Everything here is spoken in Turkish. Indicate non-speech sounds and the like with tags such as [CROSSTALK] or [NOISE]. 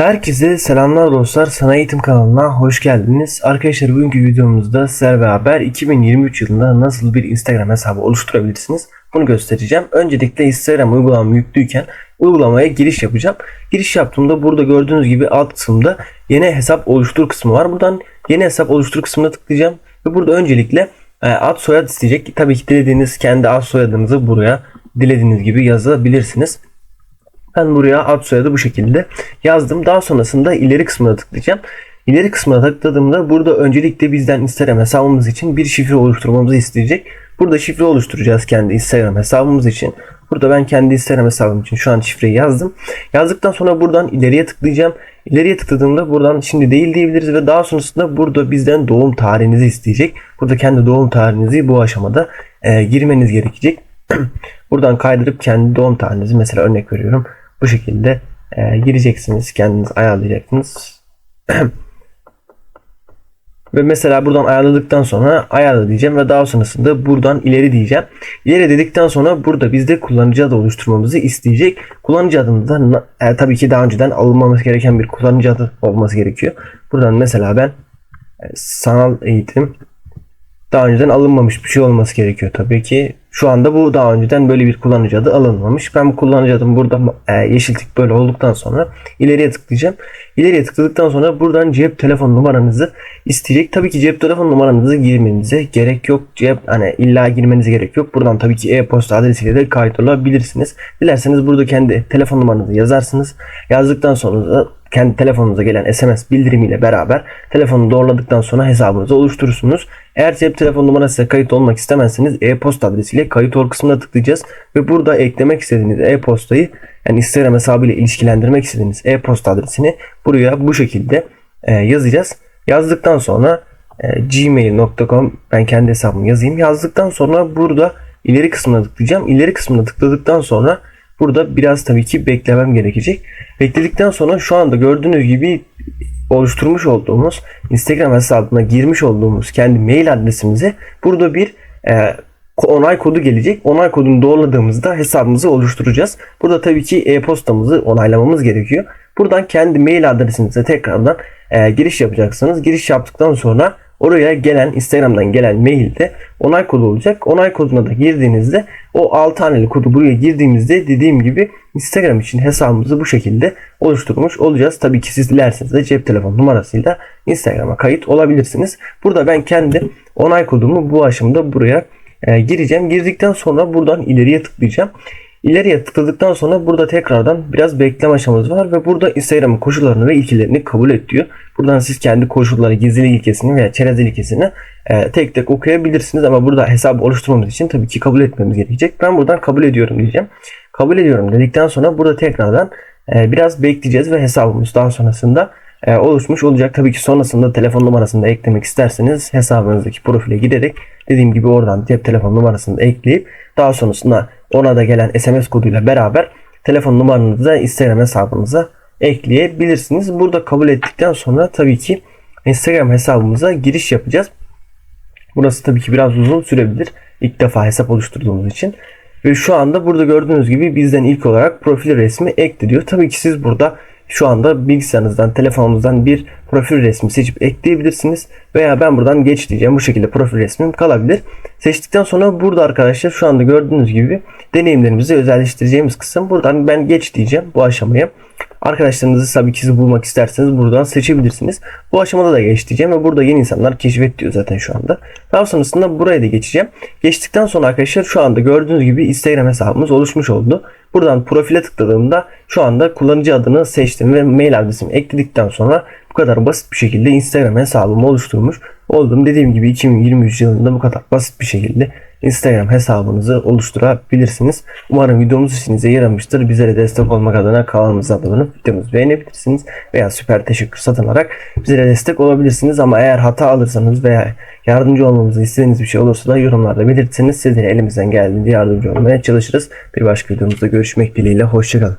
Herkese selamlar dostlar. Sana Eğitim kanalına hoş geldiniz. Arkadaşlar bugünkü videomuzda sizlerle beraber 2023 yılında nasıl bir Instagram hesabı oluşturabilirsiniz bunu göstereceğim. Öncelikle Instagram uygulamamı yüklüyken uygulamaya giriş yapacağım. Giriş yaptığımda burada gördüğünüz gibi alt kısımda yeni hesap oluştur kısmı var. Buradan yeni hesap oluştur kısmına tıklayacağım. Ve burada öncelikle e, ad soyad isteyecek. Tabii ki dilediğiniz kendi ad soyadınızı buraya dilediğiniz gibi yazabilirsiniz. Ben buraya ad soyadı bu şekilde yazdım. Daha sonrasında ileri kısmına tıklayacağım. İleri kısmına tıkladığımda burada öncelikle bizden Instagram hesabımız için bir şifre oluşturmamızı isteyecek. Burada şifre oluşturacağız kendi Instagram hesabımız için. Burada ben kendi Instagram hesabım için şu an şifreyi yazdım. Yazdıktan sonra buradan ileriye tıklayacağım. İleriye tıkladığımda buradan şimdi değil diyebiliriz ve daha sonrasında burada bizden doğum tarihinizi isteyecek. Burada kendi doğum tarihinizi bu aşamada e, girmeniz gerekecek. [CLEARS THROAT] buradan kaydırıp kendi doğum tarihinizi mesela örnek veriyorum. Bu şekilde e, gireceksiniz. Kendiniz ayarlayacaksınız. [CLEARS THROAT] ve mesela buradan ayarladıktan sonra ayarla diyeceğim ve daha sonrasında buradan ileri diyeceğim. İleri dedikten sonra burada bizde kullanıcı adı oluşturmamızı isteyecek. Kullanıcı adında da e, tabii ki daha önceden alınmaması gereken bir kullanıcı adı olması gerekiyor. Buradan mesela ben e, sanal eğitim daha önceden alınmamış bir şey olması gerekiyor tabii ki. Şu anda bu daha önceden böyle bir kullanıcı adı alınmamış. Ben bu kullanıcı adım burada e, yeşil tık böyle olduktan sonra ileriye tıklayacağım. İleriye tıkladıktan sonra buradan cep telefon numaranızı isteyecek. Tabii ki cep telefon numaranızı girmenize gerek yok. Cep hani illa girmenize gerek yok. Buradan tabii ki e-posta adresiyle de kayıt olabilirsiniz. Dilerseniz burada kendi telefon numaranızı yazarsınız. Yazdıktan sonra da kendi telefonunuza gelen SMS bildirimiyle beraber telefonu doğruladıktan sonra hesabınızı oluşturursunuz. Eğer cep telefon numarası kayıt olmak istemezseniz e-posta adresiyle kayıt ol kısmına tıklayacağız ve burada eklemek istediğiniz e-postayı yani Instagram hesabıyla ilişkilendirmek istediğiniz e-posta adresini buraya bu şekilde e, yazacağız. Yazdıktan sonra e, gmail.com ben kendi hesabımı yazayım. Yazdıktan sonra burada ileri kısmına tıklayacağım. İleri kısmına tıkladıktan sonra burada biraz tabii ki beklemem gerekecek. Bekledikten sonra şu anda gördüğünüz gibi oluşturmuş olduğumuz Instagram hesabına girmiş olduğumuz kendi mail adresimize burada bir e, onay kodu gelecek. Onay kodunu doğruladığımızda hesabımızı oluşturacağız. Burada tabii ki e-postamızı onaylamamız gerekiyor. Buradan kendi mail adresinize tekrardan e, giriş yapacaksınız. Giriş yaptıktan sonra oraya gelen Instagram'dan gelen mailde onay kodu olacak. Onay koduna da girdiğinizde o 6 haneli kodu buraya girdiğimizde dediğim gibi Instagram için hesabımızı bu şekilde oluşturmuş olacağız. Tabii ki siz dilerseniz de cep telefon numarasıyla Instagram'a kayıt olabilirsiniz. Burada ben kendi onay kodumu bu aşamada buraya e, gireceğim. Girdikten sonra buradan ileriye tıklayacağım. İleriye tıkladıktan sonra burada tekrardan biraz bekleme aşamamız var ve burada Instagram'ın koşullarını ve ilkelerini kabul et diyor. Buradan siz kendi koşulları, gizli ilkesini veya çerez ilkesini e, tek tek okuyabilirsiniz ama burada hesap oluşturmamız için tabii ki kabul etmemiz gerekecek. Ben buradan kabul ediyorum diyeceğim. Kabul ediyorum dedikten sonra burada tekrardan e, biraz bekleyeceğiz ve hesabımız daha sonrasında e, oluşmuş olacak. Tabii ki sonrasında telefon numarasını da eklemek isterseniz hesabınızdaki profile giderek dediğim gibi oradan cep telefon numarasını ekleyip daha sonrasında ona da gelen SMS koduyla beraber telefon numaranızı da Instagram hesabınıza ekleyebilirsiniz. Burada kabul ettikten sonra tabii ki Instagram hesabımıza giriş yapacağız. Burası tabii ki biraz uzun sürebilir. İlk defa hesap oluşturduğumuz için. Ve şu anda burada gördüğünüz gibi bizden ilk olarak profil resmi ekle diyor. Tabii ki siz burada şu anda bilgisayarınızdan, telefonunuzdan bir profil resmi seçip ekleyebilirsiniz. Veya ben buradan geç diyeceğim. Bu şekilde profil resmim kalabilir. Seçtikten sonra burada arkadaşlar şu anda gördüğünüz gibi deneyimlerimizi özelleştireceğimiz kısım. Buradan ben geç diyeceğim bu aşamaya. Arkadaşlarınızı tabii ki bulmak isterseniz buradan seçebilirsiniz. Bu aşamada da geç diyeceğim ve burada yeni insanlar keşfet diyor zaten şu anda. Daha sonrasında buraya da geçeceğim. Geçtikten sonra arkadaşlar şu anda gördüğünüz gibi Instagram hesabımız oluşmuş oldu. Buradan profile tıkladığımda şu anda kullanıcı adını seçtim ve mail adresimi ekledikten sonra bu kadar basit bir şekilde Instagram hesabımı oluşturmuş oldum. Dediğim gibi 2023 yılında bu kadar basit bir şekilde Instagram hesabınızı oluşturabilirsiniz. Umarım videomuz işinize yaramıştır. Bizlere destek olmak adına kanalımıza abone videomuzu beğenebilirsiniz. Veya süper teşekkür satın alarak bizlere destek olabilirsiniz. Ama eğer hata alırsanız veya yardımcı olmamızı istediğiniz bir şey olursa da yorumlarda belirtirseniz sizlere elimizden geldiğince yardımcı olmaya çalışırız. Bir başka videomuzda görüşmek dileğiyle. Hoşçakalın.